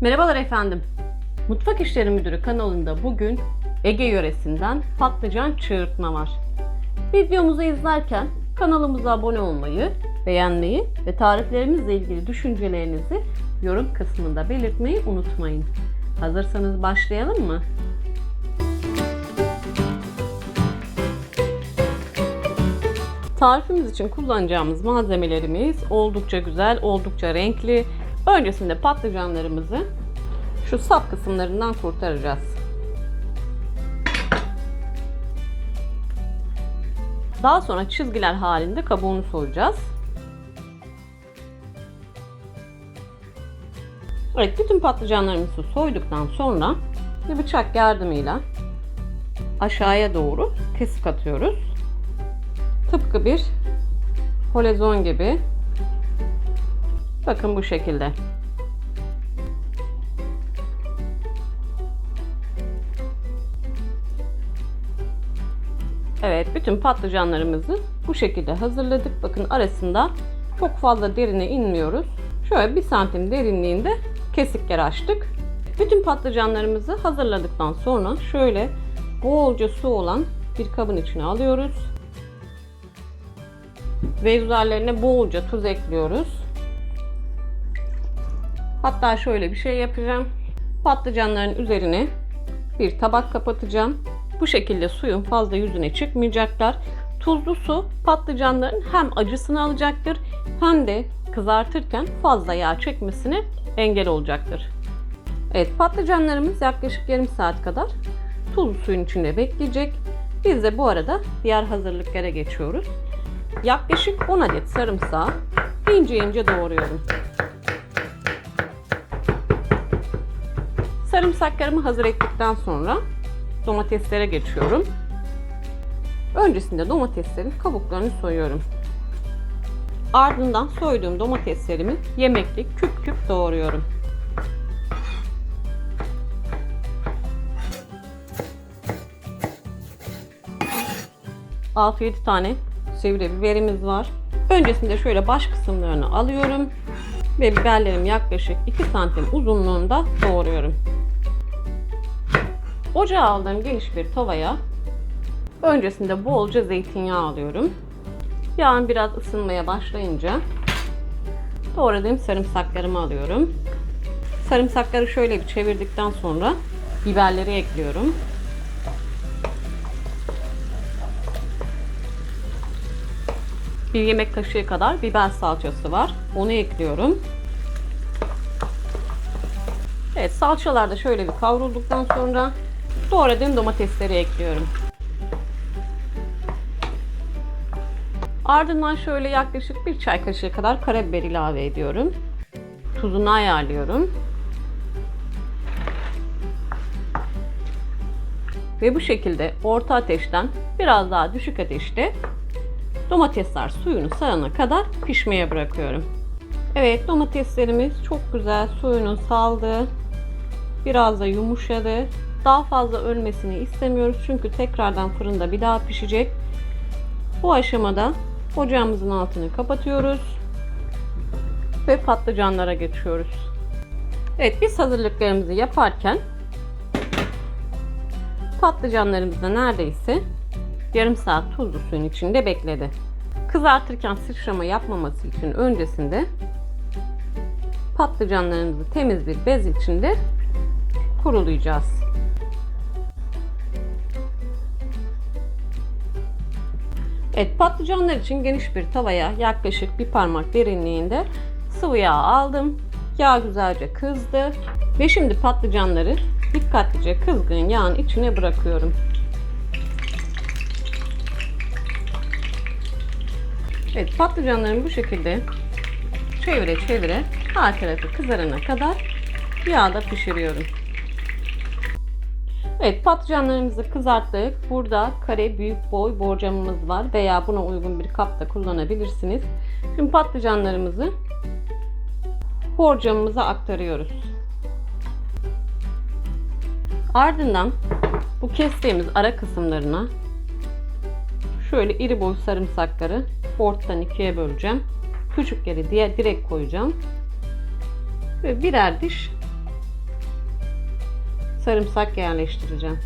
Merhabalar efendim. Mutfak İşleri Müdürü kanalında bugün Ege yöresinden patlıcan çığırtma var. Videomuzu izlerken kanalımıza abone olmayı, beğenmeyi ve tariflerimizle ilgili düşüncelerinizi yorum kısmında belirtmeyi unutmayın. Hazırsanız başlayalım mı? Tarifimiz için kullanacağımız malzemelerimiz oldukça güzel, oldukça renkli. Öncesinde patlıcanlarımızı şu sap kısımlarından kurtaracağız. Daha sonra çizgiler halinde kabuğunu soyacağız. Evet, bütün patlıcanlarımızı soyduktan sonra bir bıçak yardımıyla aşağıya doğru kesik atıyoruz. Tıpkı bir holezon gibi. Bakın bu şekilde. Evet, bütün patlıcanlarımızı bu şekilde hazırladık. Bakın arasında çok fazla derine inmiyoruz. Şöyle bir santim derinliğinde kesikler açtık. Bütün patlıcanlarımızı hazırladıktan sonra şöyle bolca su olan bir kabın içine alıyoruz. Ve üzerlerine bolca tuz ekliyoruz. Hatta şöyle bir şey yapacağım. Patlıcanların üzerine bir tabak kapatacağım. Bu şekilde suyun fazla yüzüne çıkmayacaklar. Tuzlu su patlıcanların hem acısını alacaktır hem de kızartırken fazla yağ çekmesine engel olacaktır. Evet patlıcanlarımız yaklaşık yarım saat kadar tuzlu suyun içinde bekleyecek. Biz de bu arada diğer hazırlıklara geçiyoruz. Yaklaşık 10 adet sarımsağı ince ince doğruyorum. Sarımsaklarımı hazır ettikten sonra domateslere geçiyorum. Öncesinde domateslerin kabuklarını soyuyorum. Ardından soyduğum domateslerimi yemeklik küp küp doğruyorum. Altı yedi tane sivri biberimiz var. Öncesinde şöyle baş kısımlarını alıyorum ve biberlerimi yaklaşık 2 santim uzunluğunda doğruyorum. Ocağa aldığım geniş bir tavaya öncesinde bolca zeytinyağı alıyorum. Yağın biraz ısınmaya başlayınca doğradığım sarımsaklarımı alıyorum. Sarımsakları şöyle bir çevirdikten sonra biberleri ekliyorum. Bir yemek kaşığı kadar biber salçası var. Onu ekliyorum. Evet salçalar da şöyle bir kavrulduktan sonra doğradığım domatesleri ekliyorum. Ardından şöyle yaklaşık bir çay kaşığı kadar karabiber ilave ediyorum. Tuzunu ayarlıyorum. Ve bu şekilde orta ateşten biraz daha düşük ateşte domatesler suyunu salana kadar pişmeye bırakıyorum. Evet domateslerimiz çok güzel suyunu saldı. Biraz da yumuşadı. Daha fazla ölmesini istemiyoruz çünkü tekrardan fırında bir daha pişecek. Bu aşamada ocağımızın altını kapatıyoruz ve patlıcanlara geçiyoruz. Evet biz hazırlıklarımızı yaparken patlıcanlarımız da neredeyse yarım saat tuzlu suyun içinde bekledi. Kızartırken sıçrama yapmaması için öncesinde patlıcanlarımızı temiz bir bez içinde kurulayacağız. Evet patlıcanlar için geniş bir tavaya yaklaşık bir parmak derinliğinde sıvı yağ aldım. Yağ güzelce kızdı ve şimdi patlıcanları dikkatlice kızgın yağın içine bırakıyorum. Evet patlıcanlarımı bu şekilde çevire çevire her tarafı kızarana kadar yağda pişiriyorum. Evet patlıcanlarımızı kızarttık. Burada kare büyük boy borcamımız var veya buna uygun bir kap da kullanabilirsiniz. Şimdi patlıcanlarımızı borcamımıza aktarıyoruz. Ardından bu kestiğimiz ara kısımlarına şöyle iri boy sarımsakları ortadan ikiye böleceğim. Küçükleri diye direkt koyacağım. Ve birer diş sarımsak yerleştireceğim.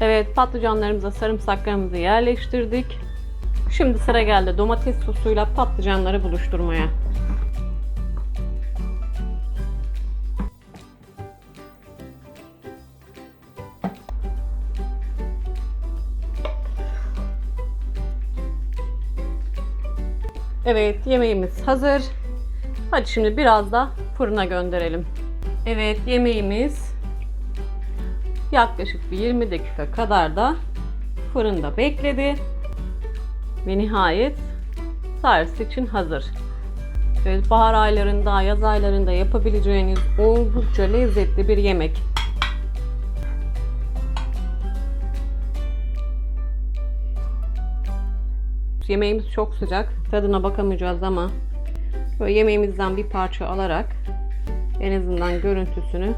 Evet patlıcanlarımıza sarımsaklarımızı yerleştirdik. Şimdi sıra geldi domates sosuyla patlıcanları buluşturmaya. Evet yemeğimiz hazır. Hadi şimdi biraz da fırına gönderelim. Evet yemeğimiz yaklaşık bir 20 dakika kadar da fırında bekledi. Ve nihayet servis için hazır. Evet, bahar aylarında, yaz aylarında yapabileceğiniz oldukça lezzetli bir yemek. Yemeğimiz çok sıcak. Tadına bakamayacağız ama böyle yemeğimizden bir parça alarak en azından görüntüsünü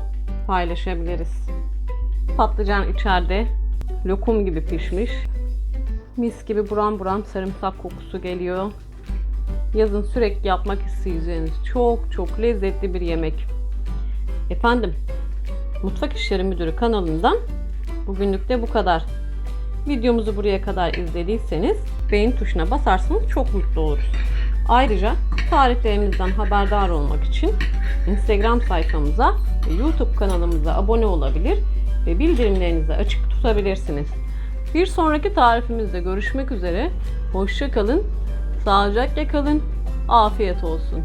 paylaşabiliriz. Patlıcan içeride lokum gibi pişmiş. Mis gibi buram buram sarımsak kokusu geliyor. Yazın sürekli yapmak isteyeceğiniz çok çok lezzetli bir yemek. Efendim, Mutfak İşleri Müdürü kanalından bugünlük de bu kadar. Videomuzu buraya kadar izlediyseniz beğen tuşuna basarsanız çok mutlu oluruz. Ayrıca tariflerimizden haberdar olmak için Instagram sayfamıza ve YouTube kanalımıza abone olabilir ve bildirimlerinizi açık tutabilirsiniz. Bir sonraki tarifimizde görüşmek üzere. Hoşça kalın, sağlıcakla kalın, afiyet olsun.